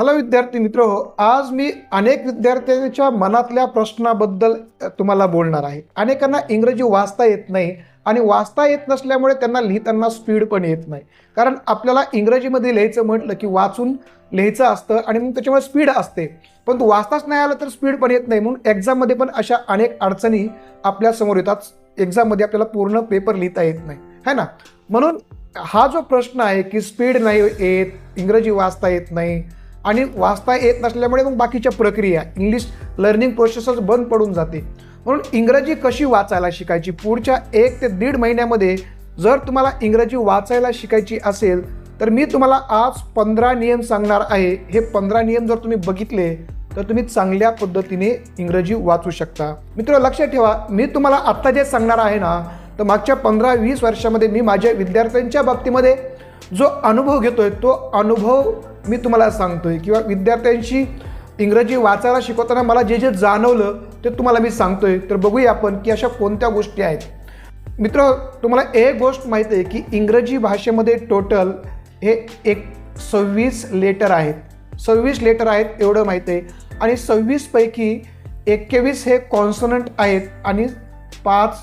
Hello विद्यार्थी मित्र आज मी अनेक विद्यार्थ्यांच्या मनातल्या प्रश्नाबद्दल तुम्हाला बोलणार आहे. अनेकांना इंग्रजी वाचता येत नाही आणि वाचता येत नसल्यामुळे त्यांना लिहिताना स्पीड पण येत नाही. कारण आपल्याला इंग्रजीमध्ये लिहायचं म्हटलं की वाचून लिहायचं असतं आणि मग त्याच्यामुळे स्पीड असते. पण तू वाचताच नाही आलं तर स्पीड पण येत नाही. म्हणून एक्झाममध्ये पण अशा अनेक अडचणी आपल्यासमोर येतात. एक्झाममध्ये आपल्याला पूर्ण पेपर लिहिता येत नाही. है ना? म्हणून हा जो प्रश्न आहे की स्पीड नाही येत इंग्रजी वाचता येत नाही आणि वाचता येत नसल्यामुळे मग बाकीच्या प्रक्रिया इंग्लिश लर्निंग प्रोसेसच बंद पडून जाते. म्हणून इंग्रजी कशी वाचायला शिकायची? पुढच्या एक ते दीड महिन्यामध्ये जर तुम्हाला इंग्रजी वाचायला शिकायची असेल तर मी तुम्हाला आज पंधरा नियम सांगणार आहे. हे पंधरा नियम जर तुम्ही बघितले तर तुम्ही चांगल्या पद्धतीने इंग्रजी वाचू शकता. मित्र लक्षात ठेवा. मी तुम्हाला आत्ता जे सांगणार आहे ना तर मागच्या पंधरा वीस वर्षामध्ये मी माझ्या विद्यार्थ्यांच्या बाबतीमध्ये जो अनुभव घेतो आहे तो अनुभव मी तुम्हाला सांगतो आहे किंवा विद्यार्थ्यांशी इंग्रजी वाचायला शिकवताना मला जे जे जाणवलं ते तुम्हाला मी सांगतो आहे तर बघूया आपण की अशा कोणत्या गोष्टी आहेत. मित्र तुम्हाला एक गोष्ट माहीत आहे की इंग्रजी भाषेमध्ये टोटल हे एक सव्वीस लेटर आहेत. सव्वीस लेटर आहेत एवढं माहीत आहे. आणि सव्वीसपैकी एक्केवीस हे कॉन्सनंट आहेत आणि पाच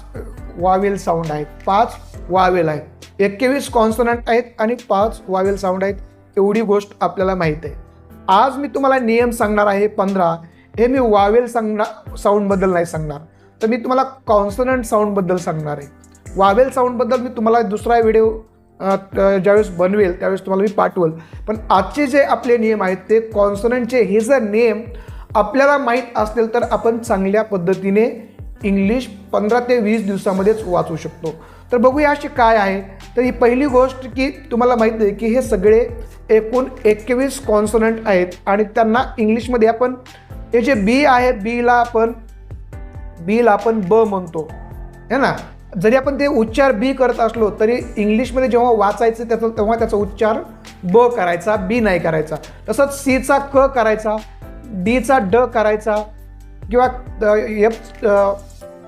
वावेल साऊंड आहेत. पाच वावेल आहेत. एक्केवीस कॉन्सोनंट आहेत आणि पाच वावेल साऊंड आहेत. एवढी गोष्ट आपल्याला माहीत आहे. आज मी तुम्हाला नियम सांगणार आहे पंधरा. हे मी वावेल सांगणार साऊंडबद्दल नाही सांगणार. तर मी तुम्हाला कॉन्सोनंट साऊंडबद्दल सांगणार आहे. वावेल साऊंडबद्दल मी तुम्हाला दुसरा व्हिडिओ ज्यावेळेस बनवेल त्यावेळेस तुम्हाला मी पाठवेल. पण आजचे जे आपले नियम आहेत ते कॉन्सोनंटचे हे जर नियम आपल्याला माहीत असतील तर आपण चांगल्या पद्धतीने इंग्लिश पंधरा ते वीस दिवसामध्येच वाचू शकतो. तर बघूया अशी काय आहे. तर ही पहिली गोष्ट की तुम्हाला माहीत आहे की हे सगळे एकूण एकवीस कॉन्सनंट आहेत आणि त्यांना इंग्लिशमध्ये आपण हे जे बी आहे बीला आपण बीला आपण ब म्हणतो. है ना? जरी आपण ते उच्चार बी करत असलो तरी इंग्लिशमध्ये जेव्हा वाचायचं त्याचं तेव्हा त्याचा उच्चार ब करायचा बी नाही करायचा. तसंच सीचा क करायचा डीचा ड करायचा किंवा एफ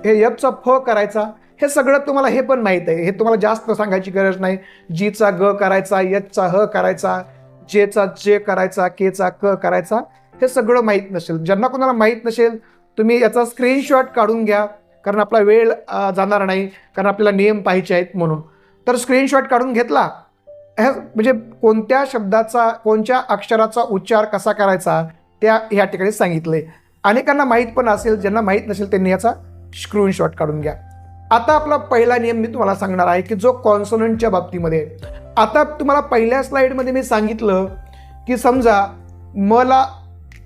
हे यपचा फ करायचा हे सगळं तुम्हाला हे पण माहीत आहे. हे तुम्हाला जास्त सांगायची गरज नाही. जीचा ग करायचा यचचा ह करायचा जेचा जे करायचा केचा क करायचा हे सगळं माहीत नसेल. ज्यांना कोणाला माहीत नसेल तुम्ही याचा स्क्रीनशॉट काढून घ्या कारण आपला वेळ जाणार नाही कारण आपल्याला नियम पाहिजे आहेत म्हणून. तर स्क्रीनशॉट काढून घेतला. हे म्हणजे कोणत्या शब्दाचा कोणत्या अक्षराचा उच्चार कसा करायचा त्या ह्या ठिकाणी सांगितले. अनेकांना माहीत पण असेल ज्यांना माहीत नसेल त्यांनी याचा स्क्रीनशॉट काढून घ्या. आता आपला पहिला नियम मी तुम्हाला सांगणार आहे की जो कॉन्सोनंटच्या बाबतीमध्ये. आता तुम्हाला पहिल्या स्लाईडमध्ये मी सांगितलं की समजा मला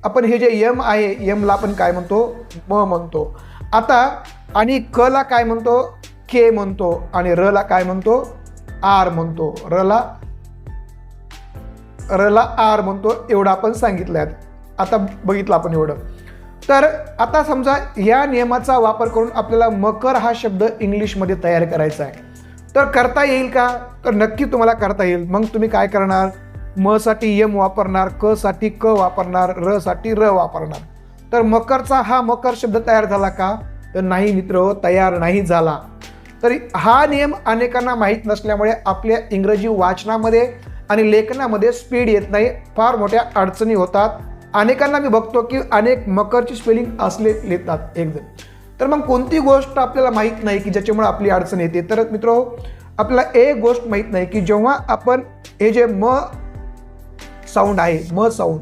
आपण हे जे यम आहे यमला आपण काय म्हणतो? म म्हणतो. आता आणि क ला काय म्हणतो? के म्हणतो. आणि र ला काय म्हणतो? आर म्हणतो. र ला रला आर म्हणतो एवढं आपण सांगितलं आहे आता बघितलं आपण एवढं. तर आता समजा या नियमाचा वापर करून आपल्याला मकर हा शब्द इंग्लिशमध्ये तयार करायचा आहे. तर करता येईल का? तर नक्की तुम्हाला करता येईल. मग तुम्ही काय करणार? म साठी यम वापरणार क साठी क वापरणार र साठी र वापरणार. तर मकरचा हा मकर शब्द तयार झाला का? तर नाही मित्र तयार नाही झाला. तरी हा नियम अनेकांना माहीत नसल्यामुळे आपल्या इंग्रजी वाचनामध्ये आणि लेखनामध्ये स्पीड येत नाही. फार मोठ्या अडचणी होतात. अनेकांना मी बघतो की अनेक मकरची स्पेलिंग असले लिहितात एकदम. तर मग कोणती गोष्ट आपल्याला माहीत नाही की ज्याच्यामुळे आपली अडचण येते? तर मित्र आपल्याला एक गोष्ट माहीत नाही की जेव्हा आपण हे जे म साऊंड आहे म साऊंड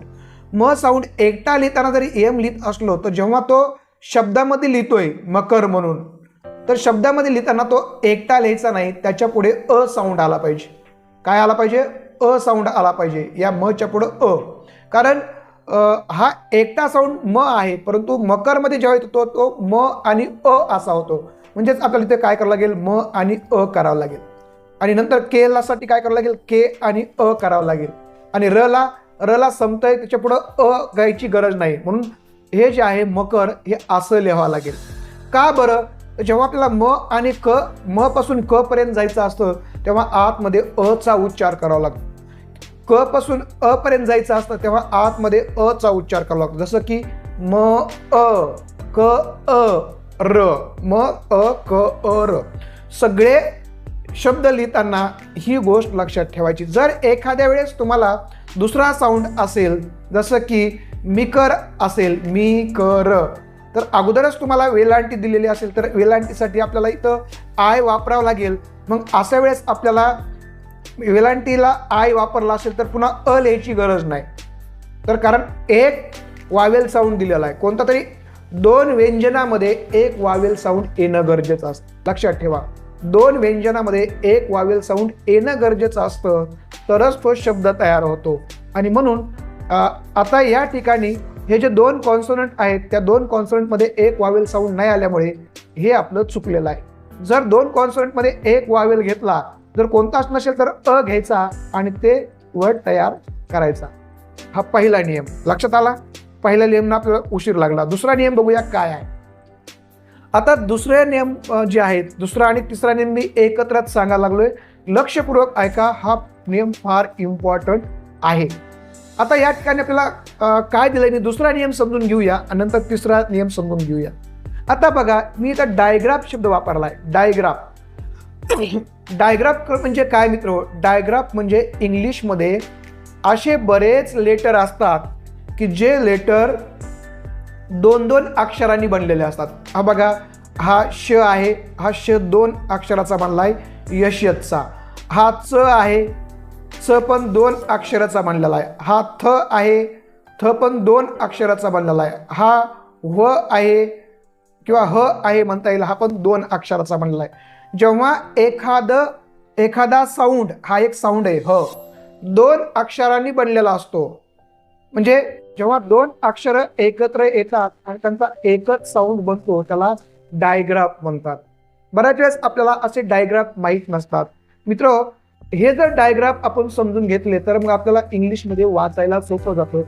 म साऊंड एकटा लिहिताना जरी एम लिहित असलो तर जेव्हा तो शब्दामध्ये लिहितोय मकर म्हणून तर शब्दामध्ये लिहिताना तो एकटा लिहायचा नाही त्याच्या पुढे अ साऊंड आला पाहिजे. काय आला पाहिजे? अ साऊंड आला पाहिजे. या मच्या पुढं अ. कारण हा एकटा साऊंड म आहे परंतु मकरमध्ये जेव्हा येतो तो तो म आणि अ असा होतो. म्हणजेच आपल्याला इथे काय करावं लागेल? म आणि अ करावं लागेल. आणि नंतर के काय करावं लागेल? के आणि अ करावं लागेल. आणि र ला र ला संपतंय त्याच्या पुढं अ गायची गरज नाही. म्हणून हे जे आहे मकर हे असं लिहावं लागेल. का बरं? जेव्हा आपल्याला म आणि क म पासून क पर्यंत जायचं असतं तेव्हा आतमध्ये अ चा उच्चार करावा लागतो. क पासून अ पर्यंत जायचं असतं तेव्हा आतमध्ये अ चा उच्चार करावा लागतो. जसं की म अ क अ र. म अ क अ र. सगळे शब्द लिहिताना ही गोष्ट लक्षात ठेवायची. जर एखाद्या वेळेस तुम्हाला दुसरा साऊंड असेल जसं की मिकर असेल मी कर तर अगोदरच तुम्हाला वेलांटी दिलेली असेल तर वेलांटीसाठी आपल्याला इथं आय वापरावं लागेल. मग अशा वेळेस आपल्याला वेलांटीला आय वापरला असेल तर पुन्हा अ लिहायची गरज नाही. तर कारण एक वावेल साऊंड दिलेला आहे. कोणता तरी? दोन व्यंजनामध्ये एक वावेल साऊंड येणं गरजेचं असतं. लक्षात ठेवा. दोन व्यंजनामध्ये एक वावेल साऊंड येणं गरजेचं असतं तरच तो शब्द तयार होतो. आणि म्हणून आता या ठिकाणी हे जे दोन कॉन्सोनंट आहेत त्या दोन कॉन्सोनंटमध्ये एक वावेल साऊंड नाही आल्यामुळे हे आपलं चुकलेलं आहे. जर दोन कॉन्सोनंटमध्ये एक वावेल घेतला जर कोणताच नसेल तर अ घ्यायचा आणि ते वर्ड तयार करायचा. हा पहिला नियम. लक्षात आला? पहिला नियमना आपल्याला उशीर लागला. दुसरा नियम बघूया काय आहे. आता दुसरे नियम जे आहेत दुसरा आणि तिसरा नियम मी एकत्रच सांगायला लागलोय. लक्षपूर्वक ऐका हा नियम फार इम्पॉर्टंट आहे. आता या ठिकाणी आपल्याला काय दिलं दुसरा नियम समजून घेऊया आणि नंतर तिसरा नियम समजून घेऊया. आता बघा मी इथं डायग्राफ शब्द वापरलाय. डायग्राफ. डायग्राफ म्हणजे काय मित्र? डायग्राफ म्हणजे इंग्लिशमध्ये असे बरेच लेटर असतात की जे लेटर दोन दोन अक्षरांनी बनलेले असतात. हा बघा हा श आहे हा श दोन अक्षराचा बनला आहे यशचा. हा च आहे च पण दोन अक्षराचा बनलेला आहे. हा थ आहे थ पण दोन अक्षराचा बनलेला आहे. हा व आहे किंवा ह आहे म्हणता येईल हा पण दोन अक्षराचा बनलेला आहे. जेव्हा एखादं एखादा साऊंड हा एक साऊंड आहे ह. दोन अक्षरांनी बनलेला असतो. म्हणजे जेव्हा दोन अक्षर एकत्र येतात आणि त्यांचा एकच साऊंड बनतो त्याला डायग्राफ म्हणतात. बऱ्याच वेळेस आपल्याला असे डायग्राफ माहीत नसतात. मित्र हे जर डायग्राफ आपण समजून घेतले तर मग आपल्याला इंग्लिशमध्ये वाचायला सोपं जातं.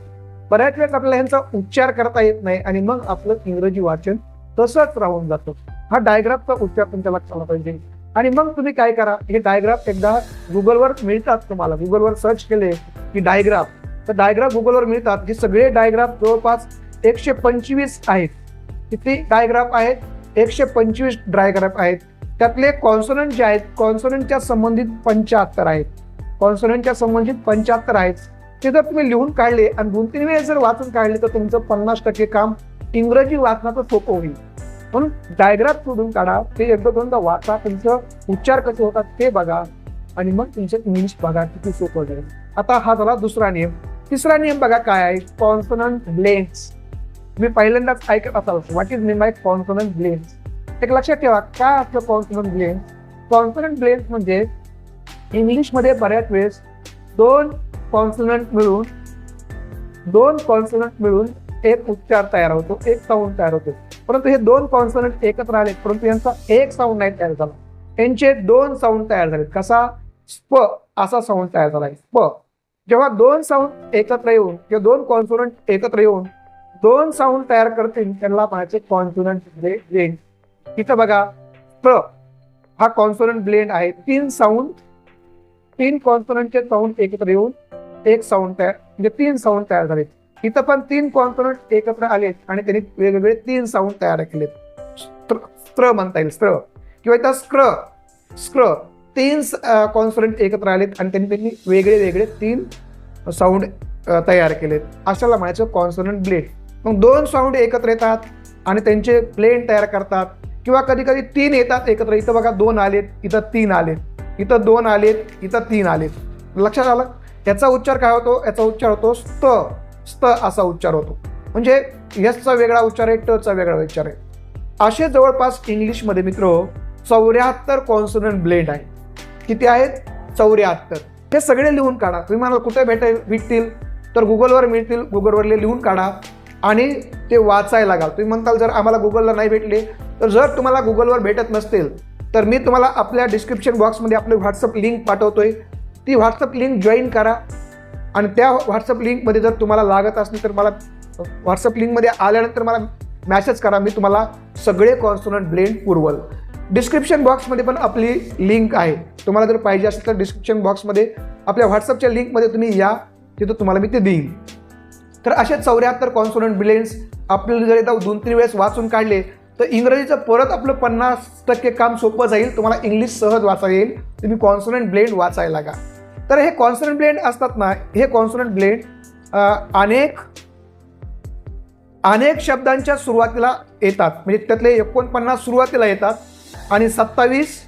बऱ्याच वेळेस आपल्याला ह्यांचा उच्चार करता येत नाही आणि मग आपलं इंग्रजी वाचन तसंच राहून जातं. हा डायग्राफचा उच्चार तुमच्या लक्षात आला पाहिजे. आणि मग तुम्ही काय करा हे डायग्राफ एकदा गुगलवर मिळतात तुम्हाला. गुगलवर सर्च केले की डायग्राफ तर डायग्राफ गुगलवर मिळतात. हे सगळे डायग्राफ जवळपास एकशे पंचवीस आहेत. किती डायग्राफ आहेत? एकशे पंचवीस डायग्राफ आहेत. त्यातले कॉन्सोनंट जे आहेत कॉन्सोनंटच्या संबंधित पंच्याहत्तर आहेत. कॉन्सोनंटच्या संबंधित पंच्याहत्तर आहेत. ते जर तुम्ही लिहून काढले आणि दोन तीन वेळेस जर वाचून काढले तर तुमचं पन्नास टक्के काम इंग्रजी वाचनाचं सोपं होईल. म्हणून डायग्राफ शोधून काढा ते एकदा दोनदा वाचा तुमचं उच्चार कसे होतात ते बघा. आणि मग तुमचं इंग्लिश बघा किती सोपं जाईल आता हा झाला दुसरा नियम. तिसरा नियम बघा काय आहे? कॉन्सनंट ब्लेन्स तुम्ही पहिल्यांदाच ऐकत असाल what is name by consonant blends एक लक्षात ठेवा काय असतं कॉन्सनंट ब्लेन्स कॉन्सनंट ब्लेन्स म्हणजे इंग्लिशमध्ये बऱ्याच वेळेस दोन कॉन्सनंट मिळून दोन कॉन्सनंट मिळून एक उच्चार तयार होतो एक साऊंड तयार होतो. परंतु हे दोन कॉन्सोनंट एकत्र आले परंतु यांचा एक साऊंड नाही तयार झाला. यांचे दोन साऊंड तयार झालेत. कसा? स्प असा साऊंड तयार झाला आहे. स्प. जेव्हा दोन साऊंड एकत्र येऊन किंवा दोन कॉन्सोनंट एकत्र येऊन दोन साऊंड तयार करतील त्यांना म्हणायचे कॉन्सोनंट ब्लेंड इथं बघा प्र हा कॉन्सोनंट ब्लेंड आहे. तीन साऊंड तीन कॉन्सोनंटचे साऊंड एकत्र येऊन एक साऊंड तयार म्हणजे तीन साऊंड तयार झालेत. इथं पण तीन कॉन्सोनंट एकत्र आलेत आणि त्यांनी वेगवेगळे तीन साऊंड तयार केलेत. स्त्र स्त्र म्हणता येईल स्त्र. किंवा इथं स्क्र स्क्र. तीन कॉन्सोनंट एकत्र आलेत आणि त्यांनी त्यांनी वेगळे वेगळे तीन साऊंड तयार केलेत. अशाला म्हणायचं कॉन्सोनंट ब्लेड मग दोन साऊंड एकत्र येतात आणि त्यांचे प्लेन तयार करतात. किंवा कधी कधी तीन येतात एकत्र. इथं बघा दोन आलेत इथं तीन आलेत. इथं दोन आलेत इथं तीन आलेत. लक्षात आलं? याचा उच्चार काय होतो? याचा उच्चार होतो स्त. स्त असा उच्चार होतो. म्हणजे यसचा वेगळा उच्चार आहे टचा वेगळा उच्चार आहे. असे जवळपास इंग्लिशमध्ये मित्र चौऱ्याहत्तर कॉन्सोनंट ब्लेंड आहे. किती आहेत? चौऱ्याहत्तर. हे सगळे लिहून काढा. तुम्ही मला कुठे भेटेल? भेटतील. तर गुगलवर मिळतील. गुगलवरले लिहून काढा. आणि ते वाचायला घाल. तुम्ही म्हणताल जर आम्हाला गुगलला नाही भेटले तर जर तुम्हाला गुगलवर भेटत नसतील तर मी तुम्हाला आपल्या डिस्क्रिप्शन बॉक्समध्ये आपली व्हॉट्सअप लिंक पाठवतोय. ती व्हॉट्सअप लिंक जॉईन करा. आणि त्या व्हॉट्सअप लिंकमध्ये जर तुम्हाला लागत असली तर मला व्हॉट्सअप लिंकमध्ये आल्यानंतर मला मॅसेज करा. मी तुम्हाला सगळे कॉन्सोनंट ब्लेंड पुरवल. डिस्क्रिप्शन बॉक्समध्ये पण आपली लिंक आहे. तुम्हाला जर पाहिजे असेल तर डिस्क्रिप्शन बॉक्समध्ये आपल्या व्हॉट्सअपच्या लिंकमध्ये तुम्ही या. तिथं तुम्हाला मी ते देईन. तर असे चौऱ्याहत्तर कॉन्सोनंट ब्लेंड्स आपल्याला जर एकदा दोन तीन वेळेस वाचून काढले तर इंग्रजीचं परत आपलं पन्नास टक्के काम सोपं जाईल. तुम्हाला इंग्लिश सहज वाचा येईल. तुम्ही कॉन्सोनंट ब्लेंड वाचायला लागा. तर हे कॉन्सनंट ब्लेंड असतात ना हे कॉन्सनंट ब्लेंड अनेक अनेक शब्दांच्या सुरुवातीला येतात. म्हणजे त्यातले एकोणपन्नास सुरुवातीला येतात आणि सत्तावीस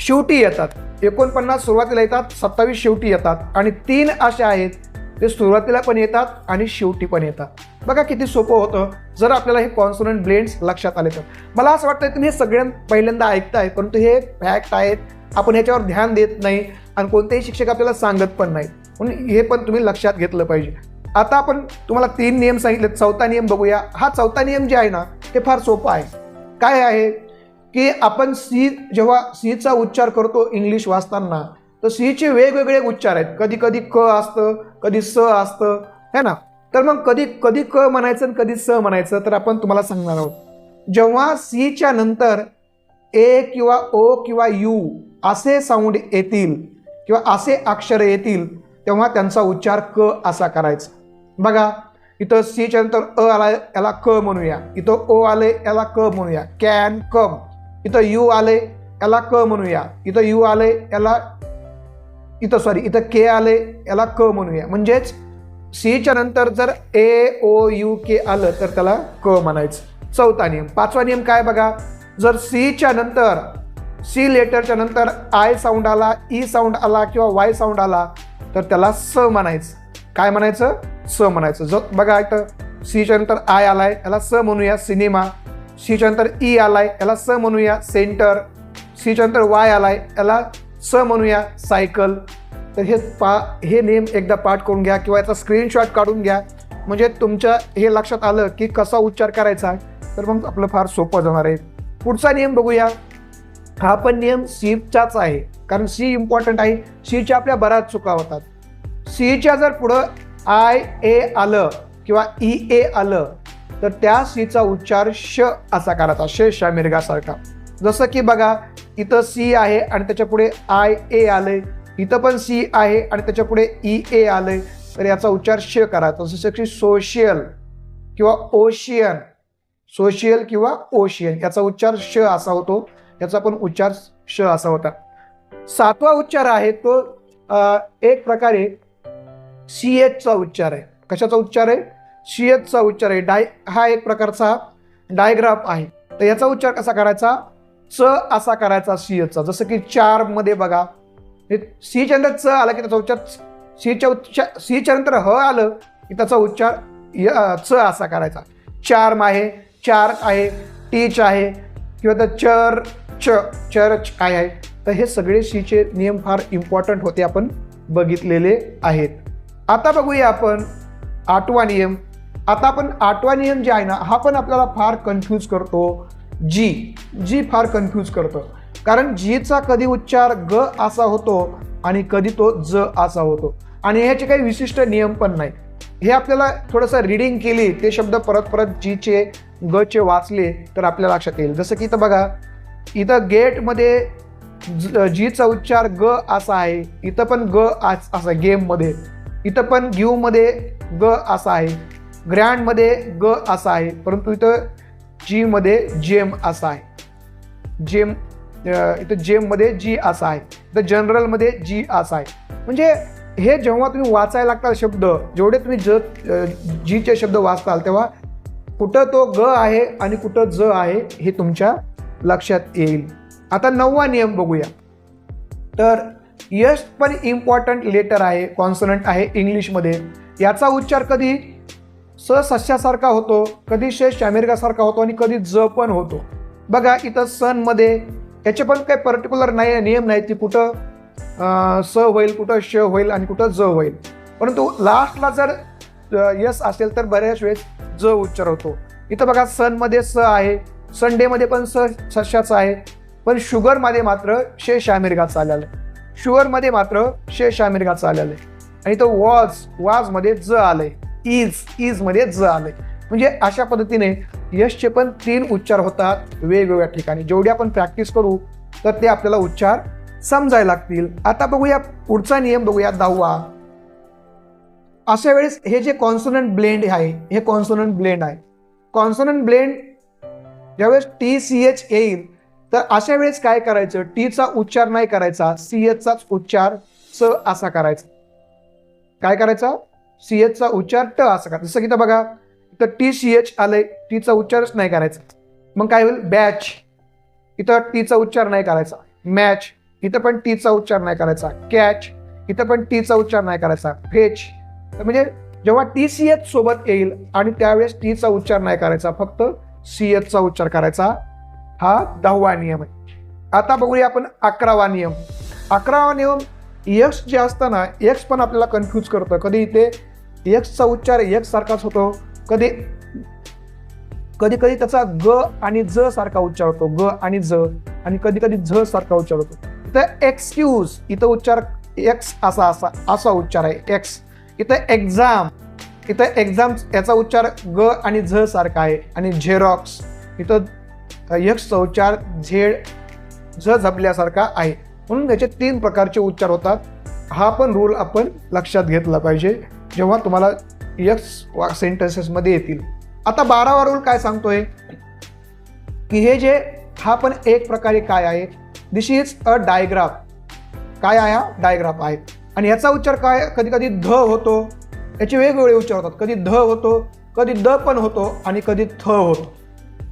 शेवटी येतात. एकोणपन्नास सुरुवातीला येतात सत्तावीस शेवटी येतात. आणि तीन असे आहेत ते सुरुवातीला पण येतात आणि शेवटी पण येतात. बघा किती सोपं होतं जर आपल्याला हे कॉन्सोनंट ब्लेंड्स लक्षात आले तर. मला असं वाटतं तुम्ही हे सगळ्यां पहिल्यांदा ऐकताय परंतु हे फॅक्ट आहेत आपण ह्याच्यावर ध्यान देत नाही. आणि कोणतेही शिक्षक आपल्याला सांगत पण नाही म्हणून हे पण तुम्ही लक्षात घेतलं पाहिजे. आता आपण तुम्हाला तीन नियम सांगितले चौथा नियम बघूया. हा चौथा नियम जे आहे ना ते फार सोपं आहे. काय आहे? की आपण सी जेव्हा सीचा उच्चार करतो इंग्लिश वाचताना तर सीचे वेगवेगळे उच्चार आहेत. कधी कधी क असतं कधी स असतं है ना? तर मग कधी कधी क म्हणायचं आणि कधी स म्हणायचं तर आपण तुम्हाला सांगणार आहोत. जेव्हा सीच्या नंतर ए किंवा ओ किंवा यू असे साऊंड येतील किंवा असे अक्षर येतील तेव्हा त्यांचा उच्चार क असा करायचा. बघा इथं सीच्या नंतर अ आला याला क म्हणूया. इथं ओ आले याला क म्हणूया. Can come. इथं यू आले याला क म्हणूया. इथं यू आले याला इथं सॉरी इथं के आले याला क म्हणूया. म्हणजेच सीच्या नंतर जर ए ओ यू के आलं तर त्याला क म्हणायचं. चौथा नियम. पाचवा नियम काय बघा? जर सीच्या नंतर सी लेटरच्या नंतर आय साऊंड आला ई साऊंड आला किंवा वाय साऊंड आला तर त्याला स म्हणायचं. काय म्हणायचं? स म्हणायचं. जर बघा इथं सीच्या नंतर आय आलाय याला स म्हणूया सिनेमा. सीच्या नंतर ई आलाय याला स म्हणूया सेंटर. सीच्या नंतर वाय आलाय याला स म्हणूया सायकल. तर हे पा हे नेम एकदा पाठ करून घ्या किंवा याचा स्क्रीनशॉट काढून घ्या. म्हणजे तुमच्या हे लक्षात आलं की कसा उच्चार करायचा. तर मग आपलं फार सोपं जाणार आहे. पुढचा नियम बघूया. हा पण नियम सीचाच आहे. कारण सी इम्पॉर्टंट आहे. सीच्या आपल्या बऱ्याच चुका होतात. सीच्या जर पुढं आय ए आलं किंवा e, ई ए आलं तर त्या सीचा उच्चार श असा करायचा. श शामिर्गासारखा. जसं की बघा इथं सी आहे आणि त्याच्या पुढे आय ए आलंय. इथं पण सी आहे आणि त्याच्या पुढे e, ई ए आलंय. तर याचा उच्चार श करायचा जसं की सोशियल किंवा ओशियन सोशियल किंवा ओशियन याचा उच्चार श असा होतो. याचा पण उच्चार श असा होता. सातवा उच्चार आहे तो एक प्रकारे सी एचचा उच्चार आहे. कशाचा उच्चार आहे? सी एचचा उच्चार आहे. डाय हा एक प्रकारचा डायग्राफ आहे. तर याचा उच्चार कसा करायचा? च असा करायचा सी एचचा जसं की चारमध्ये बघा. हे सीच्या नंतर च आला की त्याचा उच्चार सीच्या उच्चार सीच्या नंतर ह आलं की त्याचा उच्चार य- च असा करायचा. चार्म आहे चार आहे टीच आहे किंवा तर चर च चर्च काय आहे? तर हे सगळे सीचे नियम फार इम्पॉर्टंट होते आपण बघितलेले आहेत. आता बघूया आपण आठवा नियम. आता आपण आठवा नियम जे आहे ना हा पण आपल्याला फार कन्फ्यूज करतो. जी जी फार कन्फ्यूज करतो. कारण जीचा कधी उच्चार ग असा होतो आणि कधी तो ज असा होतो. आणि ह्याचे काही विशिष्ट नियम पण नाही. हे आपल्याला थोडंसं रिडिंग केली ते शब्द परत परत जीचे ग चे वाचले तर आपल्या लक्षात येईल. जसं की इथं बघा इथं गेटमध्ये ज- जीचा उच्चार ग असा आहे इथं पण ग आस- असा गेममध्ये. इथं पण मध्ये ग असा आहे ग्रँडमध्ये ग असा आहे परंतु इथं जीमध्ये जेम असा आहे. जेम इथं जेममध्ये जी असा आहे इथं जनरलमध्ये जी असा आहे. म्हणजे हे जेव्हा तुम्ही वाचायला लागताल शब्द जेवढे तुम्ही ज जीचे शब्द वाचताल तेव्हा कुठं तो ग आहे आणि कुठं ज आहे हे तुमच्या लक्षात येईल. आता नववा नियम बघूया. तर यश पण इम्पॉर्टंट लेटर आहे कॉन्सनंट आहे इंग्लिशमध्ये. याचा उच्चार कधी स सस्यासारखा होतो कधी शेष अमेरिकासारखा होतो आणि कधी ज पण होतो. बघा इथं सनमध्ये याचे पण काही पर्टिक्युलर नाही नियम नाही की कुठं स होईल कुठं श होईल आणि कुठं ज होईल. परंतु लास्टला जर यस असेल तर बऱ्याच वेळेस ज उच्चार होतो. इथं बघा सनमध्ये स आहे संडेमध्ये पण स सशाचं आहे. पण शुगरमध्ये मात्र शेष अमेरिकाचं आलेलं आहे. शुगरमध्ये मात्र शेष अमेरिकाचं आलेलं आहे. आणि तो वॉज वाजमध्ये ज आलंय. इज इजमध्ये ज आलंय. म्हणजे अशा पद्धतीने यशचे पण तीन उच्चार होतात वेगवेगळ्या ठिकाणी. जेवढी आपण प्रॅक्टिस करू तर ते आपल्याला उच्चार समजायला लागतील. आता बघूया पुढचा नियम बघूया दहावा. अशा वेळेस हे जे कॉन्सोनंट ब्लेंड आहे हे कॉन्सोनंट ब्लेंड आहे. कॉन्सोनंट ब्लेंड ज्यावेळेस टी सी एच येईल तर अशा वेळेस काय करायचं? टीचा उच्चार नाही करायचा. सी एचचाच उच्चार च असा करायचा. काय करायचा? सी एचचा उच्चार ट असा करायचा. जसं की तर बघा इथं टी सी एच आलंय टीचा उच्चारच नाही करायचा. मग काय होईल? बॅच इथं टीचा उच्चार नाही करायचा. मॅच इथं पण टीचा उच्चार नाही करायचा. कॅच इथं पण टीचा उच्चार नाही करायचा. फेच तर म्हणजे जेव्हा टी सी एच सोबत येईल आणि त्यावेळेस टीचा उच्चार नाही करायचा फक्त सी एचचा उच्चार करायचा. हा दहावा नियम आहे. आता बघूया आपण अकरावा नियम. अकरावा नियम यक्स जे असतं ना यक्स पण आपल्याला कन्फ्यूज करतं. कधी इथे यक्सचा उच्चार यक्स सारखाच होतो. कधी कधी कधी त्याचा ग आणि ज सारखा उच्चार होतो. ग आणि ज आणि कधी कधी झ सारखा उच्चार होतो. तर एक्सक्यूज इथं उच्चार एक्स असा असा असा उच्चार आहे. एक्स इथं एक्झाम इथं एक्झाम याचा उच्चार ग आणि झ सारखा आहे. आणि झेरॉक्स इथं यक्षचा उच्चार झेड झ झपल्यासारखा आहे. म्हणून याचे तीन प्रकारचे उच्चार होतात. हा पण रूल आपण लक्षात घेतला पाहिजे जेव्हा तुम्हाला यक्स सेंटेन्सेसमध्ये येतील. आता बारावा रूल काय सांगतोय? की हे जे हा पण एक प्रकारे काय आहे? दिस इज अ डायग्राफ काय आहे हा डायग्राफ आहे. आणि याचा उच्चार काय? कधी कधी ध होतो. याचे वेगवेगळे उच्चार होतात. कधी ध होतो कधी द पण होतो आणि कधी थ होतो.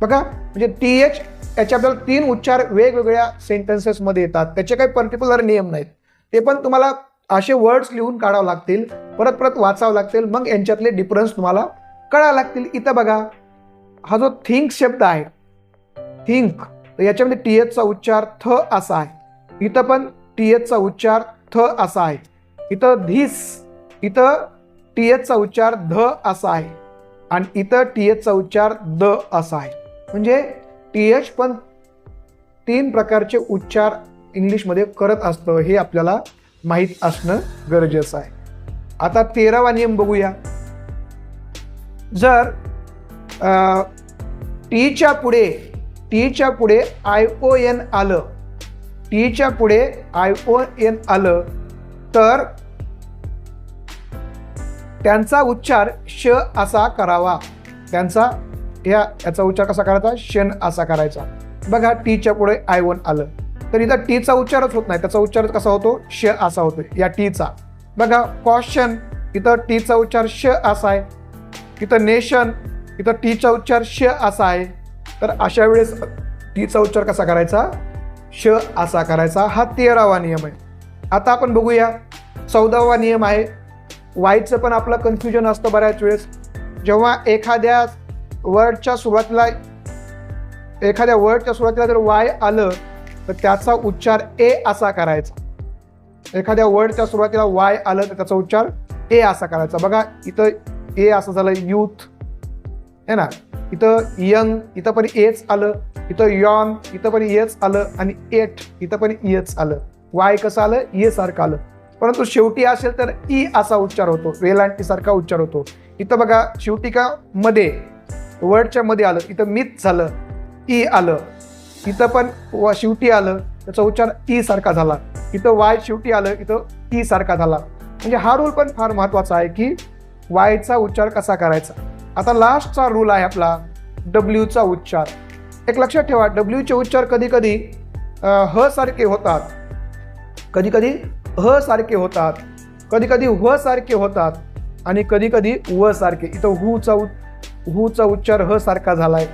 बघा म्हणजे टी एच याचे आपल्याला तीन उच्चार वेगवेगळ्या सेंटेन्सेसमध्ये येतात. त्याचे काही पर्टिक्युलर नियम नाहीत. ते पण तुम्हाला असे वर्ड्स लिहून काढावं लागतील परत परत वाचावं लागतील मग यांच्यातले डिफरन्स तुम्हाला कळावं लागतील. इथं बघा हा जो थिंक शब्द आहे थिंक तर याच्यामध्ये टी एचचा उच्चार थ असा आहे. इथं पण टी एचचा उच्चार थ असा आहे. इथं धिस इथं टी एचचा उच्चार ध असा आहे. आणि इथं टी एचचा उच्चार द असा आहे. म्हणजे टी एच पण तीन प्रकारचे उच्चार इंग्लिशमध्ये करत असतं हे आपल्याला माहीत असणं गरजेचं आहे. आता तेरावा नियम बघूया. जर टीच्या पुढे टीच्या पुढे आय ओ एन आलं टीच्या पुढे आय ओ एन आलं तर त्यांचा उच्चार श असा करावा. त्यांचा या याचा उच्चार कसा करायचा? शन असा करायचा. बघा टीच्या पुढे आय वन आलं. तर इथं टीचा उच्चारच होत नाही. त्याचा उच्चार कसा होतो? श असा होतो. या टीचा बघा कॉशन इथं टीचा उच्चार श असा आहे. इथं नेशन इथं टीचा उच्चार श असा आहे. तर अशा वेळेस टीचा उच्चार कसा करायचा? श असा करायचा. हा तेरावा नियम आहे. आता आपण बघूया. चौदावा नियम आहे. वायचं पण आपलं कन्फ्युजन असतं बऱ्याच वेळेस. जेव्हा एखाद्या वर्डच्या सुरुवातीला एखाद्या वर्डच्या सुरुवातीला जर वाय आलं तर त्याचा उच्चार ए असा करायचा. एखाद्या वर्डच्या सुरुवातीला वाय आलं तर त्याचा उच्चार ए असा करायचा. बघा इथं ए असं झालं यूथ है ना? इथं यंग इथं पण एच आलं इथं यॉन इथं पण एच आलं आणि एट इथं पण एच आलं. वाय कसं आलं? ए सारखं आलं. परंतु शेवटी असेल तर ई असा उच्चार होतो. वेलांटी सारखा उच्चार होतो. इथं बघा शेवटी का मध्ये वर्डच्या मध्ये आलं इथं मीच झालं ई आलं. इथं पण व शेवटी आलं त्याचा उच्चार ई सारखा झाला. इथं वाय शेवटी आलं इथं ई सारखा झाला. म्हणजे हा रूल पण फार महत्त्वाचा आहे की वायचा उच्चार कसा करायचा? आता लास्टचा रूल आहे आपला डब्ल्यूचा उच्चार. एक लक्षात ठेवा डब्ल्यूचे उच्चार कधी कधी ह सारखे होतात. कधी कधी ह सारखे होतात. कधी कधी व सारखे होतात आणि कधी कधी व सारखे इथं हूचा उ हुचा उच्चार ह सारखा झालाय.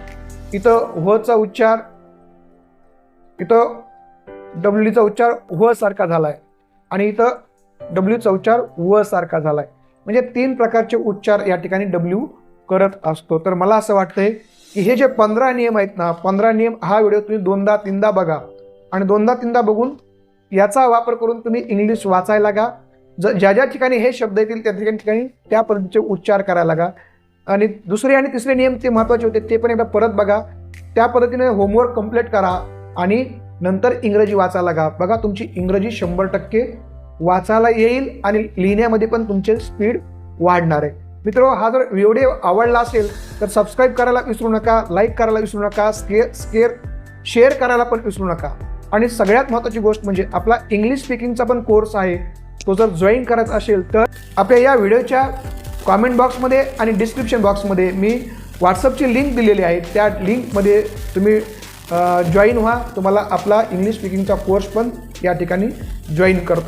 इथं हचा उच्चार इथं डब्ल्यूचा उच्चार व सारखा झालाय. आणि इथं डब्ल्यूचा उच्चार व सारखा झालाय. म्हणजे तीन प्रकारचे उच्चार या ठिकाणी डब्ल्यू करत असतो. तर मला असं वाटतंय की हे जे पंधरा नियम आहेत ना पंधरा नियम हा व्हिडिओ तुम्ही दोनदा तीनदा बघा. आणि दोनदा तीनदा बघून याचा वापर करून तुम्ही इंग्लिश वाचायला लागा. ज ज्या ज्या ठिकाणी हे शब्द येतील त्या ठिकाणी ठिकाणी त्या पद्धतीचे उच्चार करायला लागा. आणि दुसरे आणि तिसरे नियम ते महत्त्वाचे होते ते पण एकदा परत बघा. त्या पद्धतीने होमवर्क कंप्लीट करा आणि नंतर इंग्रजी वाचायला लागा. बघा तुमची इंग्रजी शंभर टक्के वाचायला येईल आणि लिहिण्यामध्ये पण तुमचे स्पीड वाढणार आहे. मित्र हा जर व्हिडिओ आवडला असेल तर सबस्क्राईब करायला विसरू नका लाईक करायला विसरू नका स्केअर स्केअर शेअर करायला पण विसरू नका. आणि सगळ्यात महत्त्वाची गोष्ट म्हणजे आपला इंग्लिश स्पीकिंगचा पण कोर्स आहे. तो जर जॉईन करायचा असेल तर आपल्या या व्हिडिओच्या कॉमेंट बॉक्समध्ये आणि डिस्क्रिप्शन बॉक्समध्ये मी व्हॉट्सअपची लिंक दिलेली आहे. त्या लिंकमध्ये तुम्ही जॉईन व्हा. तुम्हाला आपला इंग्लिश स्पीकिंगचा कोर्स पण या ठिकाणी जॉईन करता